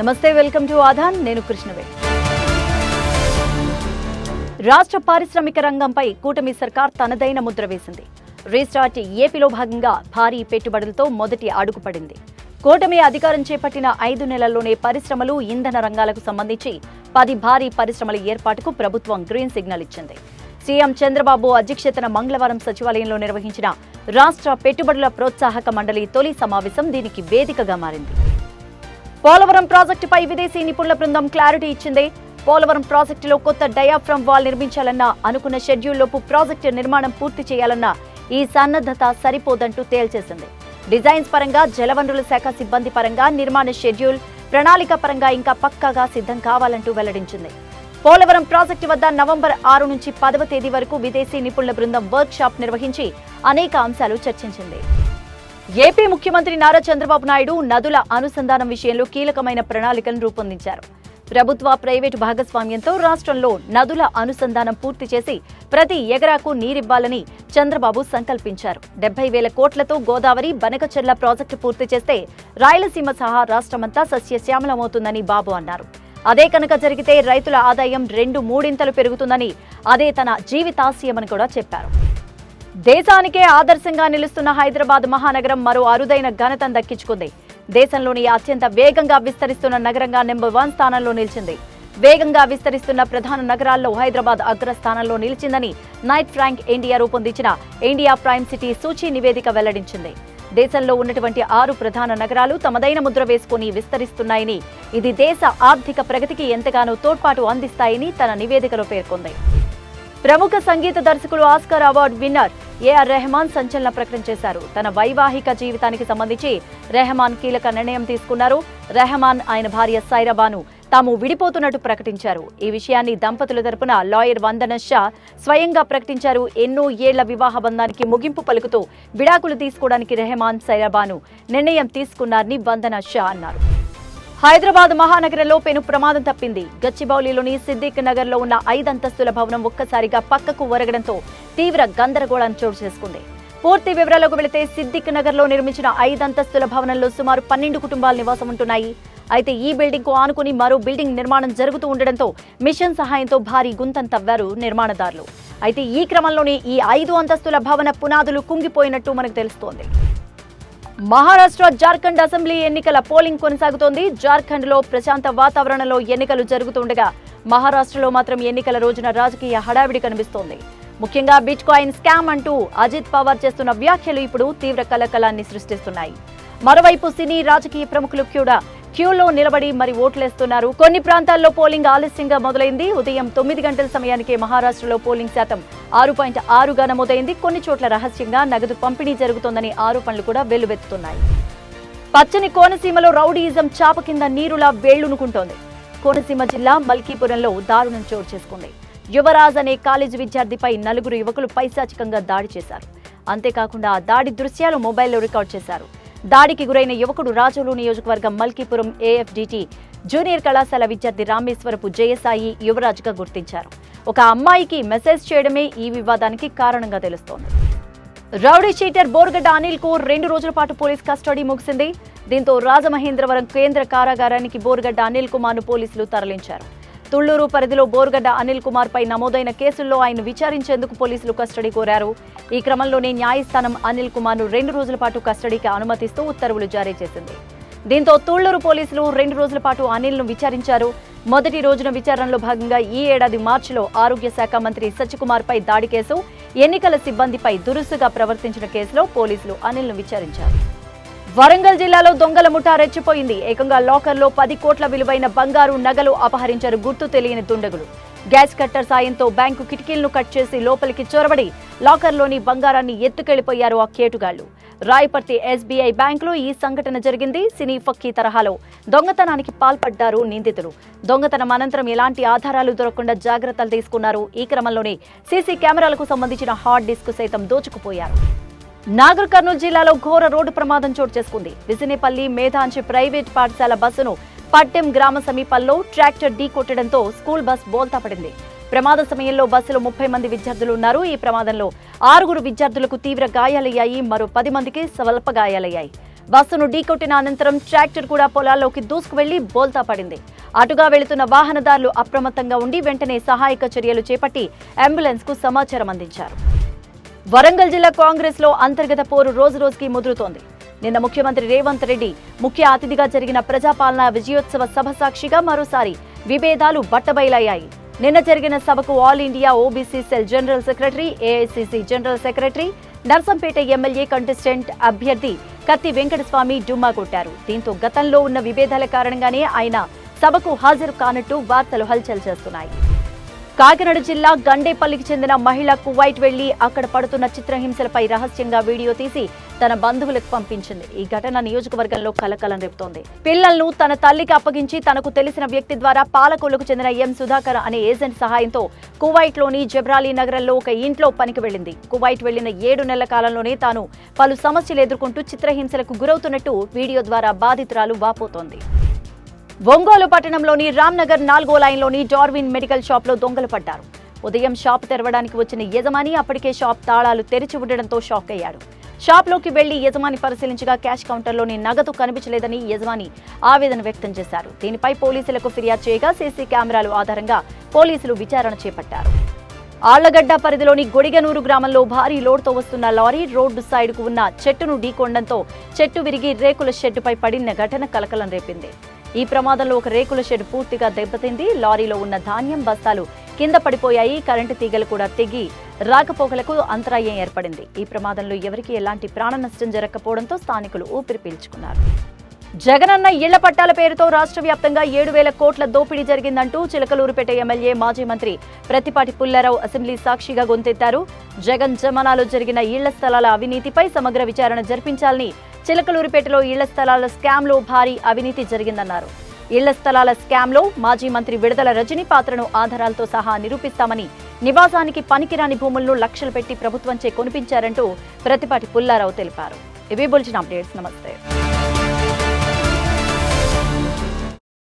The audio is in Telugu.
నమస్తే వెల్కమ్ టు ఆధాన్. నేను కృష్ణవే రాష్ట్ర పారిశ్రామిక రంగంపై కూటమి సర్కార్ తనదైన ముద్ర వేసింది. రీస్టార్ట్ ఏపీలో భాగంగా భారీ పెట్టుబడులతో మొదటి అడుగు పడింది కూటమి అధికారం చేపట్టిన ఐదు నెలల్లోనే పరిశ్రమలు ఇంధన రంగాలకు సంబంధించి పది భారీ పరిశ్రమల ఏర్పాటుకు ప్రభుత్వం గ్రీన్ సిగ్నల్ ఇచ్చింది. సీఎం చంద్రబాబు అధ్యక్షతన మంగళవారం సచివాలయంలో నిర్వహించిన రాష్ట్ర పెట్టుబడుల ప్రోత్సాహక మండలి తొలి సమావేశం దీనికి వేదికగా మారింది. పోలవరం ప్రాజెక్టుపై విదేశీ నిపుణుల బృందం క్లారిటీ ఇచ్చింది. పోలవరం ప్రాజెక్టులో కొత్త డయాఫ్రమ్ వాల్ నిర్మించాలన్న అనుకున్న షెడ్యూల్లోపు ప్రాజెక్టు నిర్మాణం పూర్తి చేయాలన్న ఈ సన్నద్ధత సరిపోదంటూ తేల్చేసింది. డిజైన్స్ పరంగా జలవనరుల శాఖ సిబ్బంది పరంగా నిర్మాణ షెడ్యూల్ ప్రణాళిక పరంగా ఇంకా పక్కాగా సిద్ధం కావాలంటూ వెల్లడించింది. పోలవరం ప్రాజెక్టు వద్ద నవంబర్ ఆరు నుంచి పదవ తేదీ వరకు విదేశీ నిపుణుల బృందం వర్క్ షాప్ నిర్వహించి అనేక అంశాలు చర్చించింది. ఏపీ ముఖ్యమంత్రి నారా చంద్రబాబు నాయుడు నదుల అనుసంధానం విషయంలో కీలకమైన ప్రణాళికను రూపొందించారు. ప్రభుత్వ ప్రైవేటు భాగస్వామ్యంతో రాష్ట్రంలో నదుల అనుసంధానం పూర్తి చేసి ప్రతి ఎకరాకు నీరివ్వాలని చంద్రబాబు సంకల్పించారు. డెబ్బై వేల కోట్లతో గోదావరి బనకచెర్ల ప్రాజెక్టు పూర్తి చేస్తే రాయలసీమ సహా రాష్ట్రమంతా సస్యశ్యామలమవుతుందని బాబు అన్నారు. అదే కనుక జరిగితే రైతుల ఆదాయం రెండు మూడింతలు పెరుగుతుందని అదే తన జీవితాశయమని కూడా చెప్పారు. దేశానికే ఆదర్శంగా నిలుస్తున్న హైదరాబాద్ మహానగరం మరో అరుదైన ఘనతను దక్కించుకుంది. దేశంలోని అత్యంత వేగంగా విస్తరిస్తున్న నగరంగా నెంబర్ వన్ స్థానంలో నిలిచింది. వేగంగా విస్తరిస్తున్న ప్రధాన నగరాల్లో హైదరాబాద్ అగ్రస్థానంలో నిలిచిందని నైట్ ఫ్రాంక్ ఇండియా రూపొందించిన ఇండియా ప్రైమ్ సిటీ సూచీ నివేదిక వెల్లడించింది. దేశంలో ఉన్నటువంటి ఆరు ప్రధాన నగరాలు తమదైన ముద్ర వేసుకుని విస్తరిస్తున్నాయని ఇది దేశ ఆర్థిక ప్రగతికి ఎంతగానో తోడ్పాటు అందిస్తాయని తన నివేదికలో పేర్కొంది. ప్రముఖ సంగీత దర్శకుడు Oscar award winner AR Rahman సంచలన ప్రకటన చేశారు. తన వైవాహిక జీవితానికి సంబంధించి రెహమాన్ కీలక నిర్ణయం తీసుకున్నారు. రెహమాన్ ఆయన భార్య సైరాబాను తాము విడిపోతున్నట్టు ప్రకటించారు. ఈ విషయాన్ని దంపతుల తరపున లాయర్ వందన షా స్వయంగా ప్రకటించారు. ఎన్నో ఏళ్ళ వివాహ బంధానికి ముగింపు పలుకుతూ విడాకులు తీసుకోవడానికి రెహమాన్ సైరాబాను నిర్ణయం తీసుకున్నారని వందన షా అన్నారు. హైదరాబాద్ మహానగరంలో పెను ప్రమాదం తప్పింది. గచ్చిబౌలిలోని సిద్దిక్ నగర్లో ఉన్న ఐదంతస్తుల భవనం ఒక్కసారిగా పక్కకు ఒరగడంతో తీవ్ర గందరగోళం చోటు చేసుకుంది. పూర్తి వివరాలకు వెళితే సిద్దిక్ నగర్లో నిర్మించిన ఐదంతస్తుల భవనంలో సుమారు పన్నెండు కుటుంబాలు నివాసం ఉంటున్నాయి. అయితే ఈ బిల్డింగ్కు ఆనుకుని మరో బిల్డింగ్ నిర్మాణం జరుగుతూ ఉండడంతో మిషన్ సహాయంతో భారీ గుంతం తవ్వారు నిర్మాణదారులు. అయితే ఈ క్రమంలోనే ఈ ఐదు అంతస్తుల భవన పునాదులు కుంగిపోయినట్టు మనకు తెలుస్తోంది. మహారాష్ట్ర జార్ఖండ్ అసెంబ్లీ ఎన్నికల పోలింగ్ కొనసాగుతోంది. జార్ఖండ్లో ప్రశాంత వాతావరణంలో ఎన్నికలు జరుగుతుండగా మహారాష్ట్రలో మాత్రం ఎన్నికల రోజున రాజకీయ హడావిడి కనిపిస్తోంది. ముఖ్యంగా బిట్ కాయిన్ స్కామ్ అంటూ అజిత్ పవార్ చేస్తున్న వ్యాఖ్యలు ఇప్పుడు తీవ్ర కలకలాన్ని సృష్టిస్తున్నాయి. మరోవైపు సినీ రాజకీయ ప్రముఖులు కూడా క్యూలో నిలబడి మరి ఓట్లేస్తున్నారు. కొన్ని ప్రాంతాల్లో పోలింగ్ ఆలస్యంగా మొదలైంది. ఉదయం తొమ్మిది గంటల సమయానికి మహారాష్ట్రలో పోలింగ్ శాతం ఆరు పాయింట్ ఆరుగా నమోదైంది కొన్ని చోట్ల రహస్యంగా నగదు పంపిణీ జరుగుతోందని ఆరోపణలు కూడా వెల్లువెత్తుతున్నాయి. పచ్చని కోనసీమలో రౌడీయిజం చాప కింద నీరులా వేళ్ళునుకుంటోంది కోనసీమ జిల్లా మల్కీపురంలో దారుణం చోటు చేసుకుంది. యువరాజ్ అనే కాలేజీ విద్యార్థిపై నలుగురు యువకులు పైశాచికంగా దాడి చేశారు. అంతేకాకుండా ఆ దాడి దృశ్యాలు మొబైల్లో రికార్డ్ చేశారు. దాడికి గురైన యువకుడు రాజోలు నియోజకవర్గం మల్కీపురం ఏఎఫ్డిటి జూనియర్ కళాశాల విద్యార్థి రామేశ్వరపు జయసాయి యువరాజ్గా గుర్తించారు. ఒక అమ్మాయికి మెసేజ్ చేయడమే ఈ వివాదానికి కారణంగా తెలుస్తోంది. రౌడీ షీటర్ బోర్గడ్డ అనిల్కు రెండు రోజుల పాటు పోలీస్ కస్టడీ ముగిసింది. దీంతో రాజమహేంద్రవరం కేంద్ర కారాగారానికి బోర్గడ్డ అనిల్ కుమార్ను పోలీసులు తరలించారు. తుళ్ళూరు పరిధిలో బోర్గడ్డ అనిల్ కుమార్ పై నమోదైన కేసుల్లో ఆయన విచారించేందుకు పోలీసులు కస్టడీ కోరారు. ఈ క్రమంలోనే న్యాయస్థానం అనిల్ కుమార్ను రెండు రోజుల పాటు కస్టడీకి అనుమతిస్తూ ఉత్తర్వులు జారీ చేసింది. దీంతో తుళ్ళూరు పోలీసులు రెండు రోజుల పాటు అనిల్ను విచారించారు. మొదటి రోజున విచారణలో భాగంగా ఈ ఏడాది మార్చిలో ఆరోగ్య శాఖ మంత్రి సత్యకుమార్ పై దాడి కేసు ఎన్నికల సిబ్బందిపై దురుసుగా ప్రవర్తించిన కేసులో పోలీసులు అనిల్ను విచారించారు. వరంగల్ జిల్లాలో దొంగల ముఠా రెచ్చిపోయింది. ఏకంగా లాకర్లో పది కోట్ల విలువైన బంగారు నగలు అపహరించారు గుర్తు తెలియని దుండగులు. గ్యాస్ కట్టర్ సాయంతో బ్యాంకు కిటికీలను కట్ చేసి లోపలికి చొరబడి లాకర్లోని బంగారాన్ని ఎత్తుకెళ్ళిపోయారు ఆ కేటుగాళ్ళు రాయపర్తి ఎస్బీఐ బ్యాంకులో ఈ సంఘటన జరిగింది. సినీ ఫక్కీ తరహాలో దొంగతనానికి పాల్పడ్డారు నిందితులు. దొంగతనం అనంతరం ఎలాంటి ఆధారాలు దొరకకుండా జాగ్రత్తలు తీసుకున్నారు. ఈ క్రమంలోనే సీసీ కెమెరాలకు సంబంధించిన హార్డ్ డిస్క్ సైతం దోచుకుపోయారు. నాగర్ కర్నూలు జిల్లాలో ఘోర రోడ్డు ప్రమాదం చోటు చేసుకుంది. విజినేపల్లి మేధాంచి ప్రైవేట్ పాఠశాల బస్సును పట్టెం గ్రామ సమీపంలో ట్రాక్టర్ ఢీ కొట్టడంతో స్కూల్ బస్ బోల్తా పడింది. ప్రమాద సమయంలో బస్సులో ముప్పై మంది విద్యార్థులు ఉన్నారు. ఈ ప్రమాదంలో ఆరుగురు విద్యార్థులకు తీవ్ర గాయాలయ్యాయి. మరో పది మందికి స్వల్ప గాయాలయ్యాయి. బస్సును ఢీకొట్టిన అనంతరం ట్రాక్టర్ కూడా పొలాల్లోకి దూసుకువెళ్ళి బోల్తా పడింది. అటుగా వెళుతున్న వాహనదారులు అప్రమత్తంగా ఉండి వెంటనే సహాయక చర్యలు చేపట్టి అంబులెన్స్కు సమాచారం అందించారు. వరంగల్ జిల్లా కాంగ్రెస్లో అంతర్గత పోరు రోజు రోజుకి ముదురుతోంది. నిన్న ముఖ్యమంత్రి రేవంత్ రెడ్డి ముఖ్య అతిథిగా జరిగిన ప్రజాపాలన విజయోత్సవ సభ సాక్షిగా మరోసారి విభేదాలు బట్టబయలయ్యాయి. నిన్న జరిగిన సభకు all India OBC cell general secretary AICC general secretary Narsampet MLA contestant అభ్యర్థి కత్తి వెంకటస్వామి డుమ్మా కొట్టారు. దీంతో గతంలో ఉన్న విభేదాల కారణంగానే ఆయన సభకు హాజరు కానట్టు వార్తలు హల్చల్ చేస్తున్నాయి. కాకినాడ జిల్లా గండేపల్లికి చెందిన మహిళ కువైట్ వెళ్ళి అక్కడ పడుతున్న చిత్రహింసలపై రహస్యంగా వీడియో తీసి తన బంధువులకు పంపించింది. ఈ ఘటన నియోజకవర్గంలో కలకలం రేపుతోంది. పిల్లలను తన తల్లికి అప్పగించి తనకు తెలిసిన వ్యక్తి ద్వారా పాలకొల్లుకు చెందిన ఎం సుధాకర్ అనే ఏజెంట్ సహాయంతో కువైట్లోని జబ్రాలీ నగరంలో ఒక ఇంట్లో పనికి వెళ్ళింది కువైట్ వెళ్ళిన ఏడు నెలల కాలంలోనే తాను పలు సమస్యలు ఎదుర్కొంటూ చిత్రహింసలకు గురవుతున్నట్టు వీడియో ద్వారా బాధితురాలు వాపోతోంది. ఒంగోలు పట్టణంలోని రామ్నగర్ నాలుగో లైన్లోని డార్విన్ మెడికల్ షాప్లో దొంగలు పడ్డారు. ఉదయం షాప్ తెరవడానికి వచ్చిన యజమాని అప్పటికే షాప్ తాళాలు తెరిచి ఉండడంతో షాక్ అయ్యాడు. షాప్లోకి వెళ్ళి యజమాని పరిశీలించగా క్యాష్ కౌంటర్లోని నగదు కనిపించలేదని యజమాని ఆవేదన వ్యక్తం చేశారు. దీనిపై పోలీసులకు ఫిర్యాదు చేయగా సీసీ కెమెరాలు ఆధారంగా పోలీసులు విచారణ చేపట్టారు. ఆళ్ళగడ్డ పరిధిలోని గొడిగనూరు గ్రామంలో భారీ లోడ్తో వస్తున్న లారీ రోడ్డు సైడ్కు ఉన్న చెట్టును ఢీకొండంతో చెట్టు విరిగి రేకుల షెడ్డుపై పడిన ఘటన కలకలం రేపింది. ఈ ప్రమాదంలో ఒక రేకుల షెడ్ పూర్తిగా దెబ్బతింది. లారీలో ఉన్న ధాన్యం బస్తాలు కింద పడిపోయాయి. కరెంటు తీగలు కూడా తెగి రాకపోకలకు అంతరాయం ఏర్పడింది. ఈ ప్రమాదంలో ఎవరికీ ఎలాంటి ప్రాణ నష్టం జరగకపోవడంతో స్థానికులు ఊపిరి పీల్చుకున్నారు. జగనన్న ఇళ్ళ పట్టాల పేరుతో రాష్ట్ర వ్యాప్తంగా ఏడు వేల కోట్ల దోపిడీ జరిగిందంటూ చిలకలూరుపేట ఎమ్మెల్యే మాజీ మంత్రి ప్రతిపాటి పుల్లారావు అసెంబ్లీ సాక్షిగా గొంతెత్తారు. జగన్ జమానాలో జరిగిన ఇళ్ళ స్థలాల అవినీతిపై సమగ్ర విచారణ జరిపించాలని చిలకలూరిపేటలో ఇళ్ళ స్థలాల స్కామ్లో భారీ అవినీతి జరిగిందన్నారు. ఇళ్ళ స్థలాల స్కామ్లో మాజీ మంత్రి విడుదల రజనీ పాత్రను ఆధారాలతో సహా నిరూపిస్తామని నివాసానికి పనికిరాని భూములను లక్షలు పెట్టి ప్రభుత్వంచే కొనిపించారంటూ ప్రతిపాటి పుల్లారావు తెలిపారు. ఇవి బులెటిన్ అప్డేట్స్. నమస్తే.